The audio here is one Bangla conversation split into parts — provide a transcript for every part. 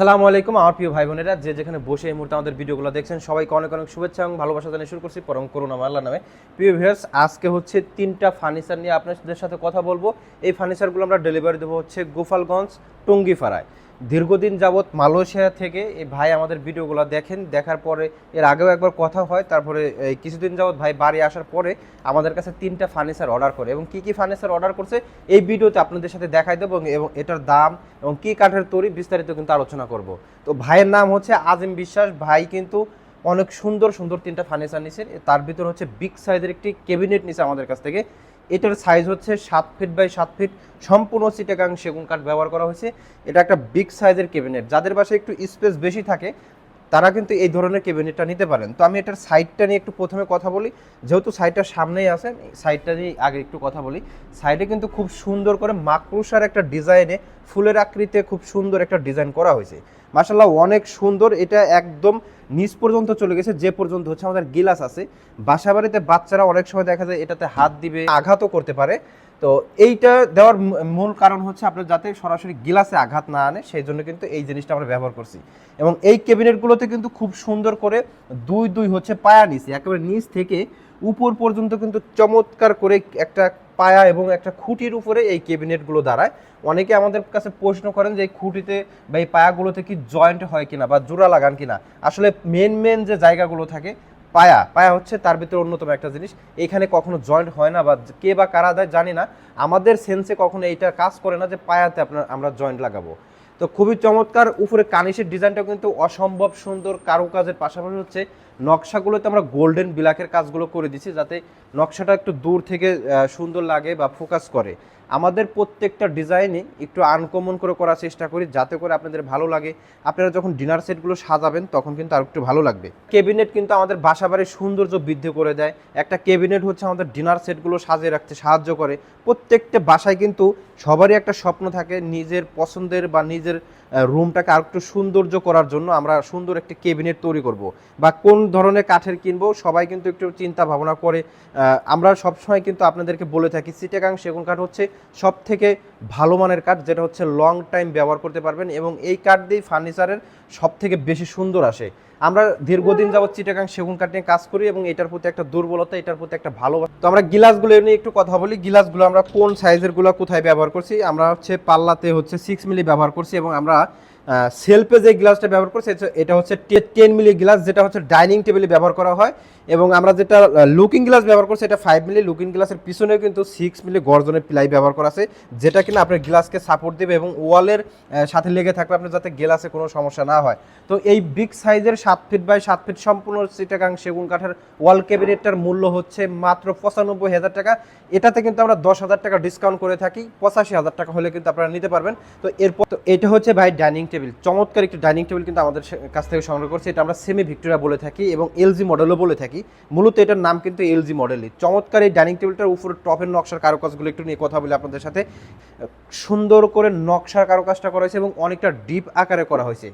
আসসালামু আলাইকুম, আমার প্রিয় ভাই বোনেরা। যে যেখানে বসে এই মুহূর্তে আমাদের ভিডিওগুলো দেখছেন, সবাইকে অনেক অনেক শুভেচ্ছা এবং ভালোবাসা জানিয়ে শুরু করছি পরম করুণা আল্লাহ নামে। প্রিয় ভিউয়ার্স আজকে হচ্ছে তিনটা ফার্নিচার নিয়ে আপনাদের সাথে কথা বলব। এই ফার্নিচারগুলো আমরা ডেলিভারি দেবো হচ্ছে গোপালগঞ্জ টঙ্গিপাড়ায়। দীর্ঘদিন যাবৎ মালয়েশিয়া থেকে এই ভাই আমাদের ভিডিওগুলো দেখেন, দেখার পরে এর আগেও একবার কথা হয়, তারপরে কিছুদিন যাবৎ ভাই বাড়ি আসার পরে আমাদের কাছে তিনটা ফার্নিচার অর্ডার করে এবং কি কি ফার্নিচার অর্ডার করছে এই ভিডিওতে আপনাদের সাথে দেখাই দেবো এবং- এটার দাম এবং কি কাঠের তৈরি বিস্তারিত কিন্তু আলোচনা করব। তো ভাইয়ের নাম হচ্ছে আজিম বিশ্বাস, ভাই কিন্তু অনেক সুন্দর সুন্দর তিনটা ফার্নিচার নিছে, তার ভিতর হচ্ছে বিগ সাইজের একটি ক্যাবিনেট নিছে আমাদের কাছ থেকে। এটার সাইজ হচ্ছে সাত ফিট বাই সাত ফিট সম্পূর্ণ সিটাগাং সেগুন কাঠ ব্যবহার করা হয়েছে। এটা একটা বিগ সাইজের ক্যাবিনেট যাদের বাসায় একটু স্পেস বেশি থাকে তারা কিন্তু এই ধরনের ক্যাবিনেটটা নিতে পারেন। তো আমি এটার সাইডটা নিয়ে একটু প্রথমে কথা বলি। যেহেতু সাইডটা সামনেই আছে সাইডটা নিয়ে আগে একটু কথা বলি। সাইডে কিন্তু খুব সুন্দর করে মাকড়ুসার একটা ডিজাইনে ফুলের আকৃতিতে খুব সুন্দর একটা ডিজাইন করা হয়েছে। মাসাল্লাহ অনেক সুন্দর। এটা একদম নিচ পর্যন্ত চলে গেছে, যে পর্যন্ত হচ্ছে আমাদের গিলাস আছে। বাসা বাড়িতে বাচ্চারা অনেক সময় দেখা যায় এটাতে হাত দিবে, আঘাতও করতে পারে। তো এইটা দেওয়ার মূল কারণ হচ্ছে আপনার যাতে সরাসরি গিলাসে আঘাত না আনে, সেই জন্য কিন্তু এই জিনিসটা আমরা ব্যবহার করছি। এবং এই ক্যাবিনেটগুলোতে কিন্তু খুব সুন্দর করে দুই দুই হচ্ছে পায়া নিচে, একেবারে নিচ থেকে উপর পর্যন্ত কিন্তু চমৎকার করে একটা পায়া এবং একটা খুঁটির উপরে এই ক্যাবিনেটগুলো দাঁড়ায়। অনেকে আমাদের কাছে প্রশ্ন করেন যে এই খুঁটিতে বা এই পায়াগুলোতে কি জয়েন্ট হয় কিনা বা জোড়া লাগান কিনা। আসলে মেন মেন যে জায়গাগুলো থাকে পায়া পায়া হচ্ছে তার ভিতরে অন্যতম একটা জিনিস। এখানে কখনো জয়েন্ট হয় না বা কে বা কারা দেয় জানি না। আমাদের সেন্সে কখনো এইটা কাজ করে না যে পায়াতে আপনার, আমরা জয়েন্ট লাগাবো। তো খুবই চমৎকার, উপরে কানিসের ডিজাইনটা কিন্তু অসম্ভব সুন্দর, কারুকাজের পাশাপাশি হচ্ছে নকশাগুলোতে আমরা গোল্ডেন ব্ল্যাকের কাজগুলো করে দিচ্ছি যাতে নকশাটা একটু দূর থেকে সুন্দর লাগে বা ফোকাস করে। আমাদের প্রত্যেকটা ডিজাইনে একটু আনকমন করে করার চেষ্টা করি, যাতে করে আপনাদের ভালো লাগে। আপনারা যখন ডিনার সেটগুলো সাজাবেন, তখন কিন্তু আর একটু ভালো লাগবে। কেবিনেট কিন্তু আমাদের বাসা বাড়ির সৌন্দর্য বৃদ্ধি করে দেয়। একটা কেবিনেট হচ্ছে আমাদের ডিনার সেটগুলো সাজিয়ে রাখতে সাহায্য করে। প্রত্যেকটা বাসায় কিন্তু সবারই একটা স্বপ্ন থাকে, নিজের পছন্দের বা নিজের রুমটাকে আর একটু সৌন্দর্য করার জন্য আমরা সুন্দর একটি কেবিনেট তৈরি করব বা কোন ধরনের কাঠের কিনবো, সবাই কিন্তু একটু চিন্তা ভাবনা করে। আমরা আমরা সবসময় কিন্তু আপনাদেরকে বলে থাকি সিটাকাং সেগুন কাঠ হচ্ছে সব থেকে ভালো মানের কাঠ, যেটা হচ্ছে লং টাইম ব্যবহার করতে পারবেন এবং এই কাঠ দিয়েই ফার্নিচারের সব থেকে বেশি সুন্দর আসে। আমরা দীর্ঘদিন যাবৎ চিটাগাং সেগুন কাঠ নিয়ে কাজ করি এবং এটার প্রতি একটা দুর্বলতা, এটার প্রতি একটা ভালোবাসা। তো আমরা গিলাসগুলো নিয়ে একটু কথা বলি। গিলাসগুলো আমরা কোন সাইজেরগুলো কোথায় ব্যবহার করছি? আমরা হচ্ছে পাল্লাতে হচ্ছে সিক্স মিলি ব্যবহার করছি এবং আমরা সেলফে যে গ্লাসটা ব্যবহার করছি এটা- হচ্ছে টেন মিলি গ্লাস, যেটা হচ্ছে ডাইনিং টেবিলে ব্যবহার করা হয়। এবং আমরা যেটা লুকিং গ্লাস ব্যবহার করছি এটা ফাইভ মিলি। লুকিং গ্লাসের পিছনেও কিন্তু সিক্স মিলি গর্জনের প্লাই ব্যবহার করা আছে, যেটা কিনা আপনার গ্লাসকে সাপোর্ট দেবে এবং ওয়ালের সাথে লেগে থাকবে আপনার যাতে গ্লাসে কোনো সমস্যা না হয়। তো এই বিগ সাইজের সাত ফিট বাই সাত ফিট সম্পূর্ণ সিটাগাং সেগুন কাঠের ওয়াল ক্যাবিনেটটার মূল্য হচ্ছে মাত্র পঁচানব্বই হাজার টাকা। এটাতে কিন্তু আমরা দশ হাজার টাকা ডিসকাউন্ট করে থাকি, পঁচাশি হাজার টাকা হলে কিন্তু আপনারা নিতে পারবেন। তো এরপর, তো এটা হচ্ছে ভাই ডাইনিং টেবিল চমৎকার একটি ডাইনিং টেবিল কিন্তু আমাদের কাছ থেকে সংগ্রহ করছে। এটা আমরা সেমি ভিক্টোরিয়া বলে থাকি এবং এলজি মডেলও বলে থাকি। মূলত এটার নাম কিন্তু এলজি মডেলই চমৎকার এই ডাইনিং টেবিলটার উপরে টপের নকশার কারুকাজগুলো একটু নিয়ে কথা বলি আপনাদের সাথে। সুন্দর করে নকশার কারুকাজটা করা হয়েছে এবং অনেকটা ডিপ আকারে করা হয়েছে।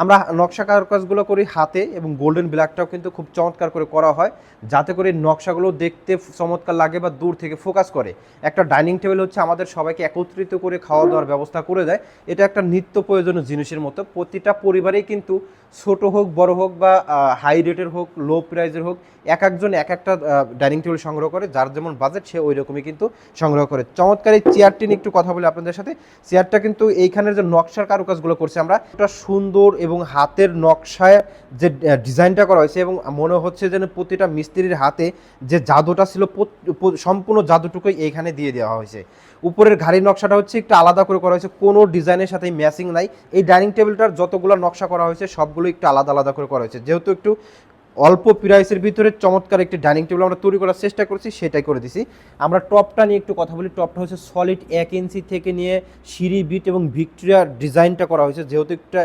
আমরা নকশা কারুকাজগুলো করি হাতে এবং গোল্ডেন ব্ল্যাকটাও কিন্তু খুব চমৎকার করে করা হয়, যাতে করে নকশাগুলো দেখতে চমৎকার লাগে বা দূর থেকে ফোকাস করে। একটা ডাইনিং টেবিল হচ্ছে আমাদের সবাইকে একত্রিত করে খাওয়া দাওয়ার ব্যবস্থা করে দেয়। এটা একটা নিত্য প্রয়োজনীয় জিনিসের মতো। প্রতিটা পরিবারেই কিন্তু ছোট হোক, বড় হোক বা হাই রেটের হোক লো প্রাইজের হোক, এক একজন এক একটা ডাইনিং টেবিল সংগ্রহ করে। যার যেমন বাজেট সে ওই রকমই কিন্তু সংগ্রহ করে। চমৎকার এই চেয়ারটি নিয়ে একটু কথা বলি আপনাদের সাথে। চেয়ারটা কিন্তু এইখানের যে নকশার কারুকাজগুলো করছে আমরা একটা সুন্দর এবং হাতের নকশায় যে ডিজাইনটা করা হয়েছে এবং মনে হচ্ছে যেন প্রতিটা মিস্ত্রির হাতে যে জাদুটা ছিল সম্পূর্ণ জাদুটুকুই এখানে দিয়ে দেওয়া হয়েছে। উপরের ঘাড়ির নকশাটা হচ্ছে একটু আলাদা করে করা হয়েছে, কোনো ডিজাইনের সাথে ম্যাচিং নাই। এই ডাইনিং টেবিলটার যতগুলো নকশা করা হয়েছে, সবগুলো একটু আলাদা আলাদা করে করা হয়েছে। যেহেতু একটু অল্প প্রাইসের ভিতরে চমৎকার একটি ডাইনিং টেবিল আমরা তৈরি করার চেষ্টা করছি, সেটাই করে দিছি। আমরা টপটা নিয়ে একটু কথা বলি। টপটা হচ্ছে সলিড এক ইঞ্চি থেকে নিয়ে সিঁড়ি, বিট এবং ভিক্টোরিয়া ডিজাইনটা করা হয়েছে, যেহেতু একটা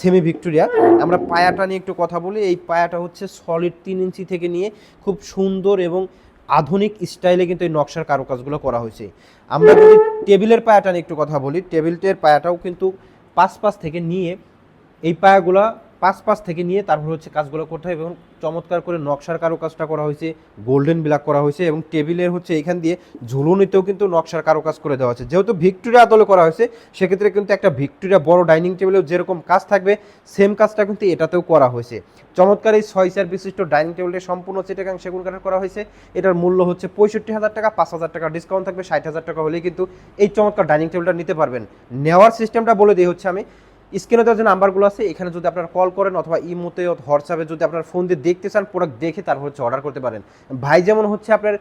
সেমি ভিক্টোরিয়া আমরা পায়াটা নিয়ে একটু কথা বলি। এই পায়াটা হচ্ছে সলিড তিন ইঞ্চি থেকে নিয়ে খুব সুন্দর এবং আধুনিক স্টাইলে কিন্তু এই নকশার কারুকাজগুলো করা হয়েছে। আমরা যদি টেবিলের পায়াটা নিয়ে একটু কথা বলি, টেবিলটের পায়াটাও কিন্তু পাঁচ পাঁচ থেকে নিয়ে এই পায়াগুলা পাঁচ পাঁচ থেকে নিয়ে তারপর হচ্ছে কাজগুলো করতে হয় এবং চমৎকার করে নকশার কারও কাজটা করা হয়েছে, গোল্ডেন ব্ল্যাক করা হয়েছে এবং টেবিলের হচ্ছে এখান দিয়ে ঝুলুনিতেও কিন্তু নকশার কারও কাজ করে দেওয়া হয়েছে। যেহেতু ভিক্টোরিয়া আদলে করা হয়েছে, সেক্ষেত্রে কিন্তু একটা ভিক্টোরিয়া বড় ডাইনিং টেবিলেও যেরকম কাজ থাকবে, সেম কাজটা কিন্তু এটাতেও করা হয়েছে। চমৎকার এই ছয় চার বিশিষ্ট ডাইনিং টেবিলটি সম্পূর্ণ চিটাগাং সেগুন কাঠের করা হয়েছে। এটার মূল্য হচ্ছে পঁয়ষট্টি হাজার টাকা, পাঁচ হাজার টাকা ডিসকাউন্ট থাকবে, ষাট হাজার টাকা হলেই কিন্তু এই চমৎকার ডাইনিং টেবিলটা নিতে পারবেন। নেওয়ার সিস্টেমটা বলে দিই হচ্ছে আমি স্ক্রিনে দেওয়া যে নাম্বারগুলো আছে, এখানে যদি আপনারা কল করেন অথবা ইমোতে হোয়াটসঅ্যাপে যদি আপনার ফোন দিয়ে দেখতে চান, প্রোডাক্ট দেখে তারপর হচ্ছে অর্ডার করতে পারেন। ভাই যেমন হচ্ছে আপনার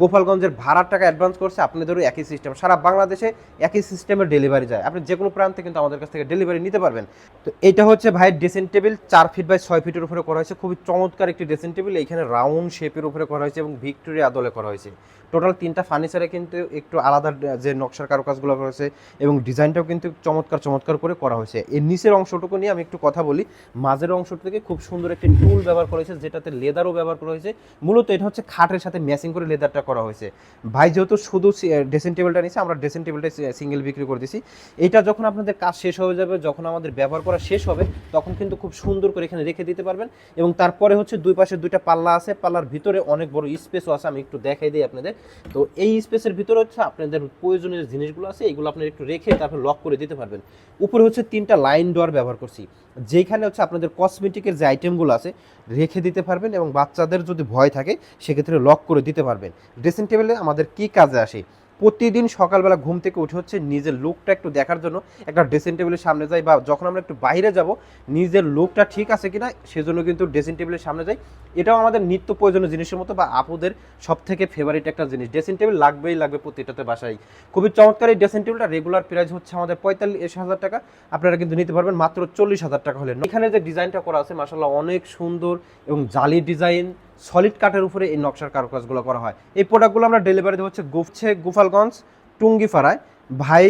গোপালগঞ্জের ভাড়ার টাকা অ্যাডভান্স করছে আপনাদেরও একই সিস্টেম সারা বাংলাদেশে একই সিস্টেমের ডেলিভারি যায়। আপনি যে কোনো প্রান্তে কিন্তু আমাদের কাছ থেকে ডেলিভারি নিতে পারবেন। তো এটা হচ্ছে ভাইয়ের ড্রেসিং টেবিল চার ফিট বাই ছয় ফিটের উপরে করা হয়েছে। খুবই চমৎকার একটি ড্রেসিং টেবিল এখানে রাউন্ড শেপের উপরে করা হয়েছে এবং ভিক্টোরিয়া আদলে করা হয়েছে। টোটাল তিনটা ফার্নিচারে কিন্তু একটু আলাদা যে নকশার কারুকাজগুলো করা হয়েছে এবং ডিজাইনটাও কিন্তু চমৎকার চমৎকার করে করা হয়েছে। এর নিচের অংশটুকু নিয়ে আমি একটু কথা বলি। মাঝের অংশ থেকে খুব সুন্দর একটি টুল ব্যবহার করা হয়েছে, যেটাতে লেদারও ব্যবহার করা হয়েছে। মূলত এটা হচ্ছে খাটের সাথে ম্যাচিং করে লেদারটা করা হয়েছে। ভাই, যেহেতু শুধু ড্রেসিং টেবিলটা নিচ্ছে আমরা ড্রেসিং টেবিলটা সিঙ্গেল বিক্রি করে দিছি এটা যখন আপনাদের কাজ শেষ হয়ে যাবে, যখন আমাদের ব্যবহার করা শেষ হবে, তখন কিন্তু খুব সুন্দর করে এখানে রেখে দিতে পারবেন। এবং তারপরে হচ্ছে দুই পাশে দুইটা পাল্লা আছে, পাল্লার ভিতরে অনেক বড় স্পেসও আছে, আমি একটু দেখাই দিই আপনাদের। তো এই স্পেসের ভিতরে হচ্ছে আপনাদের প্রয়োজনীয় জিনিসগুলো আছে, এগুলো আপনারা একটু রেখে তারপর লক করে দিতে পারবেন। উপরে হচ্ছে তিনটা লাইন ডোর ব্যবহার করছি। যেখানে হচ্ছে আপনাদের কসমেটিকের যে আইটেমগুলো আছে, রেখে দিতে পারবেন এবং বাচ্চাদের যদি ভয় থাকে, সেক্ষেত্রে লক করে দিতে পারবেন। ড্রেসিং টেবিলে আমাদের কি কাজে আসে? প্রতিদিন সকালবেলা ঘুম থেকে উঠে হচ্ছে নিজের লুকটা একটু দেখার জন্য। একটা ড্রেসিং টেবিলের সামনে যাই বা যখন আমরা একটু বাইরে যাব, নিজের লুকটা ঠিক আছে কিনা সেজন্য কিন্তু ড্রেসিং টেবিলের সামনে যাই। এটাও আমাদের নিত্য প্রয়োজনীয় জিনিসের মতো বা আপুদের সব থেকে ফেভারিট একটা জিনিস। ড্রেসিং টেবিল লাগবেই লাগবে প্রতিটাতে বাসায়। খুবই চমৎকার এই ড্রেসিং টেবিলটা রেগুলার প্রাইস হচ্ছে আমাদের পঁয়তাল্লিশ হাজার টাকা। আপনারা কিন্তু নিতে পারবেন মাত্র চল্লিশ হাজার টাকা হলে। এখানে যে ডিজাইনটা করা আছে মাসাল্লাহ অনেক সুন্দর এবং জালি ডিজাইন সলিড কাঠের উপরে এই নকশার কারুকাজগুলো করা হয়। এই প্রোডাক্টগুলো আমরা ডেলিভারি হচ্ছে গুফছে গোপালগঞ্জ টুঙ্গিপাড়ায়। ভাই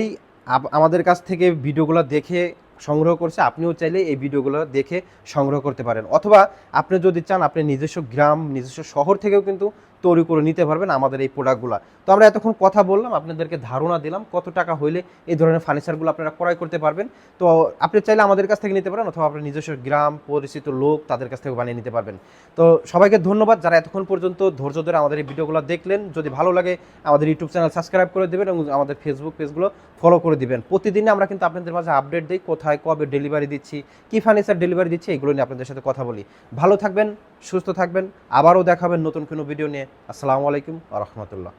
আমাদের কাছ থেকে ভিডিওগুলো দেখে সংগ্রহ করছে, আপনিও চাইলে এই ভিডিওগুলো দেখে সংগ্রহ করতে পারেন। অথবা আপনি যদি চান, আপনি নিজস্ব গ্রাম, নিজস্ব শহর থেকেও কিন্তু তৈরি করে নিতে পারবেন আমাদের এই প্রোডাক্টগুলো তো আমরা এতক্ষণ কথা বললাম, আপনাদেরকে ধারণা দিলাম কত টাকা হইলে এই ধরনের ফার্নিচারগুলো আপনারা ক্রয় করতে পারবেন। তো আপনি চাইলে আমাদের কাছ থেকে নিতে পারেন অথবা আপনার নিজস্ব গ্রাম, পরিচিত লোক তাদের কাছ থেকে বানিয়ে নিতে পারবেন। তো সবাইকে ধন্যবাদ যারা এতক্ষণ পর্যন্ত ধৈর্য ধরে আমাদের এই ভিডিওগুলো দেখলেন। যদি ভালো লাগে, আমাদের ইউটিউব চ্যানেল সাবস্ক্রাইব করে দেবেন এবং আমাদের ফেসবুক পেজগুলো ফলো করে দিবেন। প্রতিদিনে আমরা কিন্তু আপনাদের মাঝে আপডেট দিই, কোথায়, কবে ডেলিভারি দিচ্ছি, কী ফার্নিচার ডেলিভারি দিচ্ছি, এগুলো নিয়ে আপনাদের সাথে কথা বলি। ভালো থাকবেন সুস্থ থাকবেন আবারও দেখাবেন নতুন কোনো ভিডিও নিয়ে। আসসালামু আলাইকুম রহমতুল্লাহ।